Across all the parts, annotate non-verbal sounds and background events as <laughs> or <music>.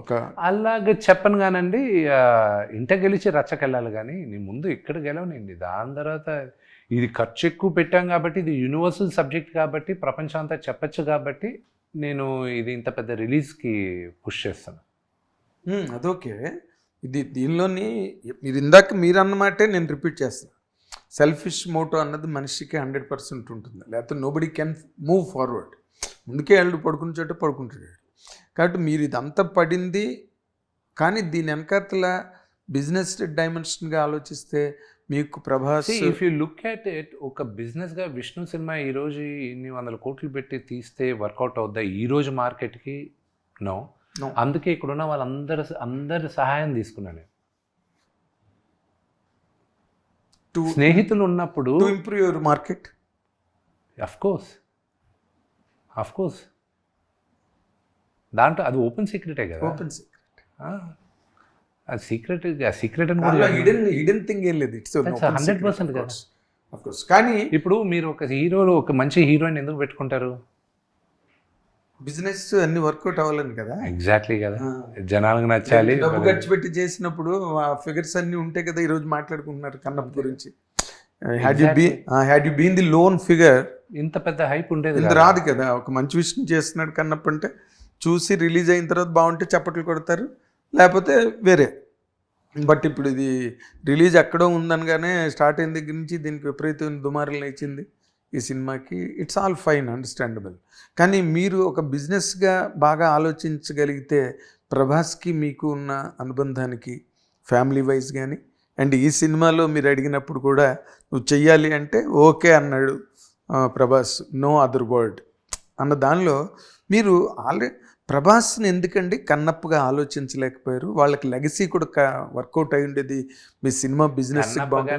ఒక అలాగే చెప్పను కానండి ఇంట గెలిచి రచ్చకెళ్ళాలి కానీ నీ ముందు ఇక్కడ గెలవనండి దాని తర్వాత ఇది ఖర్చు ఎక్కువ పెట్టాం కాబట్టి ఇది యూనివర్సల్ సబ్జెక్ట్ కాబట్టి ప్రపంచం అంతా చెప్పచ్చు కాబట్టి నేను ఇది ఇంత పెద్ద రిలీజ్కి పుష్ చేస్తాను. అదొకే ఇది దీనిలోని మీరు ఇందాక మీరు అన్నమాటే నేను రిపీట్ చేస్తాను సెల్ఫిష్ మోటో అన్నది మనిషికి హండ్రెడ్ పర్సెంట్ ఉంటుంది. లేకపోతే నోబడి కెన్ మూవ్ ఫార్వర్డ్. ముందుకే వెళ్ళి పడుకున్న చోట పడుకుంటాడు. కాబట్టి మీరు ఇదంతా పడింది. కానీ దీని వెనకాతల బిజినెస్ డైమెన్షన్గా ఆలోచిస్తే మీకు Prabhas if you look at it ఒక బిజినెస్గా విష్ణు సినిమా ఈ రోజు ఇన్ని వందల కోట్లు పెట్టి తీస్తే వర్కౌట్ అవుద్దా? ఈ రోజు మార్కెట్కి నో. అందుకే ఇక్కడ ఉన్న వాళ్ళందరి అందరి సహాయం తీసుకున్నాను నేను. టు స్నేహితులు ఉన్నప్పుడు improve your market of course of course దాంట్లో అది ఓపెన్ సీక్రెటే కదా? ఓపెన్ ఆ, అది సీక్రెట్ సీక్రెట్ అని కూడా హిడెన్ హిడెన్ థింగ్ ఏం లేదు. ఇట్స్ That's a 100% కదా. ఆఫ్ కోర్స్ కానీ ఇప్పుడు మీరు ఒక హీరోలు ఒక మంచి హీరోయిన్ ఎందుకు పెట్టుకుంటారు? బిజినెస్ అన్ని వర్కౌట్ అవ్వాలని కదా? ఎగ్జాక్ట్లీ కదా. జనాలకు నచ్చాలి డబ్బు ఖర్చు పెట్టి చేసినప్పుడు ఆ ఫిగర్స్ అన్ని ఉంటాయి కదా ఈ రోజు మాట్లాడుకుంటున్నారు కన్నప్ప గురించి. Had you be had you been the lone figure ఇంత పెద్ద హైప్ ఉండేది. రాదు కదా. ఒక మంచి విషయం చేస్తున్నాడు కన్నప్ప అంటే చూసి రిలీజ్ అయిన తర్వాత బాగుంటే చప్పట్లు కొడతారు లేకపోతే వేరే. బట్ ఇప్పుడు ఇది రిలీజ్ ఎక్కడో ఉందనగానే స్టార్ట్ అయిన దగ్గర నుంచి దీనికి విపరీతమైన దుమారులు లేచింది ఈ సినిమాకి. ఇట్స్ ఆల్ ఫైన్ అండర్స్టాండబుల్ కానీ మీరు ఒక బిజినెస్గా బాగా ఆలోచించగలిగితే ప్రభాస్కి మీకు ఉన్న అనుబంధానికి ఫ్యామిలీ వైజ్ కానీ అండ్ ఈ సినిమాలో మీరు అడిగినప్పుడు కూడా నువ్వు చెయ్యాలి అంటే ఓకే అన్నాడు ప్రభాస్. నో అదర్ వర్డ్ అన్న దానిలో మీరు ఆల్రెడీ ప్రభాస్ని ఎందుకండి కన్నప్పుగా ఆలోచించలేకపోయారు? వాళ్ళకి లెగసీ కూడా వర్కౌట్ అయి ఉండేది మీ సినిమా బిజినెస్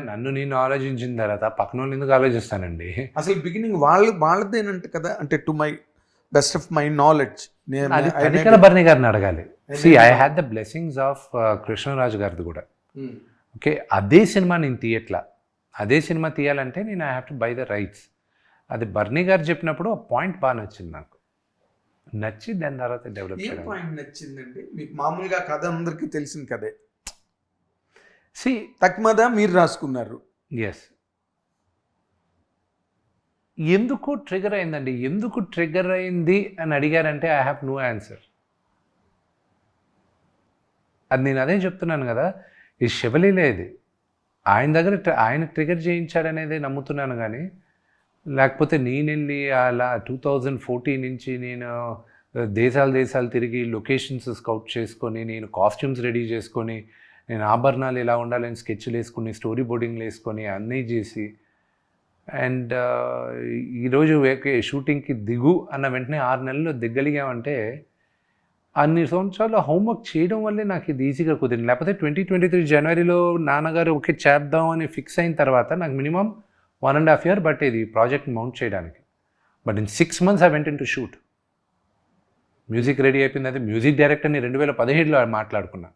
నన్ను నేను ఆలోచించిన తర్వాత పక్కన వాళ్ళు ఎందుకు ఆలోచిస్తానండి? అసలు బిగినింగ్ వాళ్ళు వాళ్ళదేనంట కదా అంటే to my best of my knowledge. నేను భరణి గారిని అడగాలి. See I had the blessings of Krishnaraju గారిది కూడా. ఓకే అదే సినిమా నేను తీయట్లా. అదే సినిమా తీయాలంటే నేను I have to buy the rights అది బర్నీ గారు చెప్పినప్పుడు ఆ పాయింట్ బాగా నచ్చింది నాకు. నచ్చి దాని తర్వాత డెవలప్ ఏ చేయడం. పాయింట్ నచ్చిందండి? మీకు మామూలుగా కథ అందరికీ తెలిసిన కదే సి తక్మదా మీరు రాసుకున్నారు. ఎస్ ఎందుకు ట్రిగర్ అయిందండి? ఎందుకు ట్రిగర్ అయింది అని అడిగారంటే ఐ హ్యావ్ నో ఆన్సర్ అది నేను అదే చెప్తున్నాను కదా ఈ శివలీలే ఇది. ఆయన దగ్గర ఆయన ట్రిగర్ చేయించాడనేది నమ్ముతున్నాను కానీ లేకపోతే నేను వెళ్ళి అలా టూ థౌజండ్ ఫోర్టీన్ నుంచి నేను దేశాలు దేశాలు తిరిగి లొకేషన్స్ స్కౌట్ చేసుకొని నేను కాస్ట్యూమ్స్ రెడీ చేసుకొని నేను ఆభరణాలు ఎలా ఉండాలని స్కెచ్లు వేసుకుని స్టోరీ బోర్డింగ్లు వేసుకొని అన్నీ చేసి అండ్ ఈరోజు షూటింగ్కి దిగు అన్న వెంటనే ఆరు నెలల్లో దిగ్గలిగామంటే అన్ని సంవత్సరాలు హోంవర్క్ చేయడం వల్లే నాకు ఇది ఈజీగా కుదిరింది. లేకపోతే ట్వంటీ ట్వంటీ త్రీ జనవరిలో నాన్నగారు ఓకే చేద్దాం అని ఫిక్స్ అయిన తర్వాత నాకు minimum one and half year పట్టేది ఈ ప్రాజెక్ట్ మౌంట్ చేయడానికి. But in six months I went in to shoot. Music ready అయిపోయింది. అయితే మ్యూజిక్ డైరెక్టర్ని రెండు వేల పదిహేడులో మాట్లాడుకున్నా.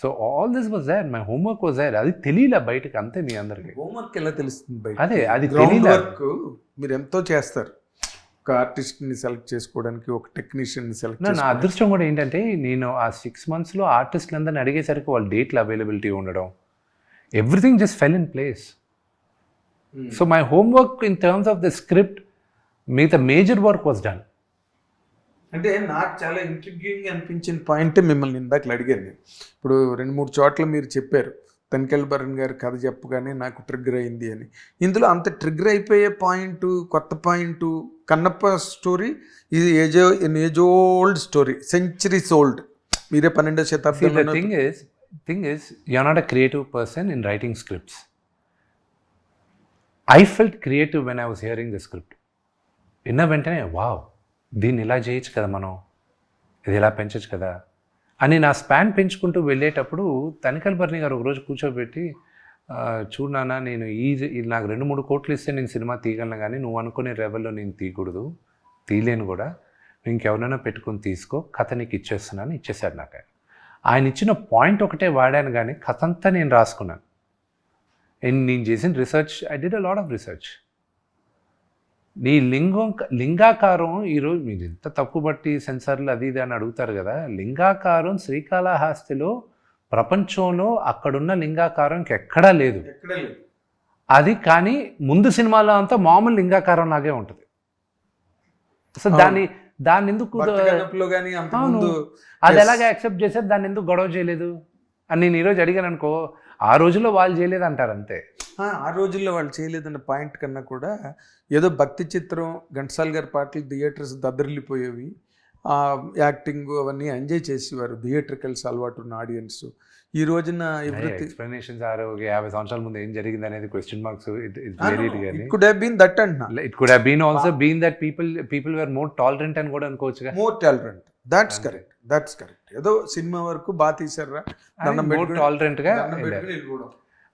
So all this was there. My homework was there. అది తెలియలే బయటకు అంతే మీ అందరికి. హోంవర్క్ ఎలా తెలుస్తుంది బయట అదే, అది? వర్క్ మీరు ఎంతో చేస్తారు. ఒక ఆర్టిస్ట్ని సెలెక్ట్ చేసుకోవడానికి ఒక టెక్నీషియన్ని సెలెక్ట్ నా నా అదృష్టం కూడా ఏంటంటే నేను ఆ సిక్స్ మంత్స్లో ఆర్టిస్టులందరిని అడిగేసరికి వాళ్ళ డేట్లు అవైలబిలిటీ ఉండడం. Everything just fell in place so my homework in terms of the script మిగతా మేజర్ వర్క్ వాజ్ డన్ అంటే నాకు చాలా ఇంట్రిగ్యూయింగ్ అనిపించిన పాయింట్ మిమ్మల్ని ఇందాక అడిగాను. ఇప్పుడు రెండు మూడు చోట్ల మీరు చెప్పారు. తనికెల్ భరణ్ గారి కథ చెప్పగానే నాకు ట్రిగ్గర్ అయింది అని. ఇందులో అంత ట్రిగ్గర్ అయిపోయే పాయింట్ కొత్త పాయింట్ కన్నప్ప స్టోరీ ఇది ఏజో age old story centuries old మీరే పన్నెండో See, the శతాబ్దంలో thing is, thing is, you're not a creative person in I felt creative when I was hearing the script విన్న వెంటనే వావ్ దీన్ని ఇలా చేయొచ్చు కదా మనం? ఇది ఇలా పెంచచ్చు కదా? అని నా స్పాన్ పెంచుకుంటూ వెళ్ళేటప్పుడు తనికల్ బర్ని గారు ఒకరోజు కూర్చోబెట్టి "ఆ, చూడు నాన్న నేను ఈ నాకు రెండు మూడు కోట్లు ఇస్తే నేను సినిమా తీయగలను కానీ నువ్వు అనుకునే లెవెల్లో నేను తీయకూడదు తీయలేను కూడా. ఇంకెవరైనా పెట్టుకొని తీసుకో కథ నీకు ఇచ్చేస్తున్నాను ఇచ్చేశాడు నాకు ఆయన. ఆయన ఇచ్చిన పాయింట్ ఒకటే వాడాను కానీ కథ అంతా నేను రాసుకున్నాను. అండ్ నేను చేసిన research I did a lot of research నీ లింగం లింగాకారం ఈరోజు మీరు ఎంత తక్కువ బట్టి సెన్సార్లు అది ఇది అని అడుగుతారు కదా లింగాకారం శ్రీకాళహస్తిలో ప్రపంచంలో అక్కడున్న లింగాకారం ఎక్కడే లేదు. అది కానీ ముందు సినిమాలో అంతా మామూలు లింగాకారం లాగే ఉంటుంది. అవును. దాన్ని దాన్ని ఎందుకు అది. ఎలాగ యాక్సెప్ట్ చేశారు? దాన్ని ఎందుకు గొడవ చేయలేదు? అని నేను ఈరోజు అడిగాను అనుకో ఆ రోజుల్లో వాళ్ళు చేయలేదు అంటారు అంతే. ఆ, రోజుల్లో వాళ్ళు చేయలేదన్న పాయింట్ కన్నా కూడా ఏదో భక్తి చిత్రం ఘంటసాల్ గారి పాటలు థియేటర్స్ దద్దరిల్లిపోయేవి. యాక్టింగ్ అవన్నీ ఎంజాయ్ చేసేవారు. థియేటర్కల్స్ అలవాటు ఉన్న ఆడియన్స్. ఈ రోజున ఎక్స్ప్లెనేషన్స్ ఆరు ఒక యాభై సంవత్సరాల ముందు ఏం జరిగింది అనేది question marks it could have been that అంటున్నా. It could been also been that people people were more tolerant అని కూడా అనుకోవచ్చుగా. More tolerant that's. Correct that's correct ఏదో సినిమా వరకు బాగా తీసారా మోర్ టాలరెంట్గా.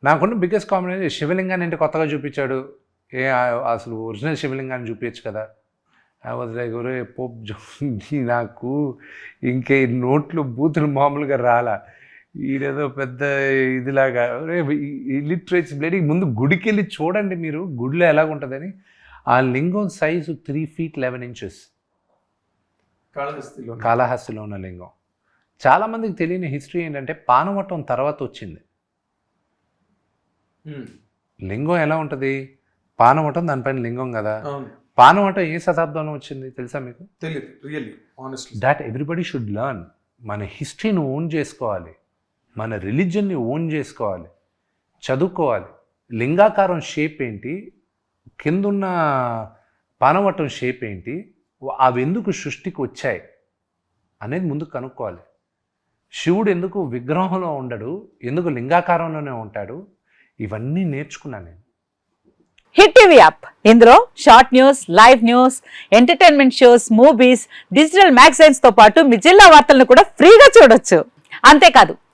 నాకున్న బిగ్గెస్ట్ కాంబినేషన్ శివలింగాన్ని అంటే కొత్తగా చూపించాడు. ఏ అసలు ఒరిజినల్ శివలింగాన్ని చూపించచ్చు కదా. ఐ వాజ్ లైక్ ఒరే పోప్ జో- <laughs> నాకు ఇంకే నోట్లు బూతులు మామూలుగా రాలా. ఈడేదో పెద్ద ఇదిలాగా. లిటరేచర్ బ్లేడ్ ముందు గుడికి వెళ్ళి చూడండి మీరు గుడిలో ఎలాగుంటుందని. ఆ లింగం size three feet eleven inches కాళహస్తిలో కాళహస్తిలో ఉన్న లింగం. చాలామందికి తెలియని హిస్టరీ ఏంటంటే పానవటం తర్వాత వచ్చింది. లింగం ఎలా ఉంటుంది? పానవటం దానిపైన లింగం కదా? పానవటం ఏ శతాబ్దంలో వచ్చింది తెలుసా మీకు? తెలియదు really that everybody should learn మన హిస్టరీని ఓన్ చేసుకోవాలి. మన రిలీజన్ని ఓన్ చేసుకోవాలి చదువుకోవాలి. లింగాకారం షేప్ ఏంటి? కిందున్న పానవటం షేప్ ఏంటి? అవి ఎందుకు సృష్టికి వచ్చాయి అనేది ముందు కనుక్కోవాలి. శివుడు ఎందుకు విగ్రహంలో ఉండడు? ఎందుకు లింగాకారంలోనే ఉంటాడు? ఇవన్నీ నేర్చుకున్నాను నేను. Hit TV app. ఇందులో short news live news entertainment shows movies digital మ్యాగజైన్స్తో పాటు మీ జిల్లా వార్తలను కూడా ఫ్రీగా చూడొచ్చు. అంతేకాదు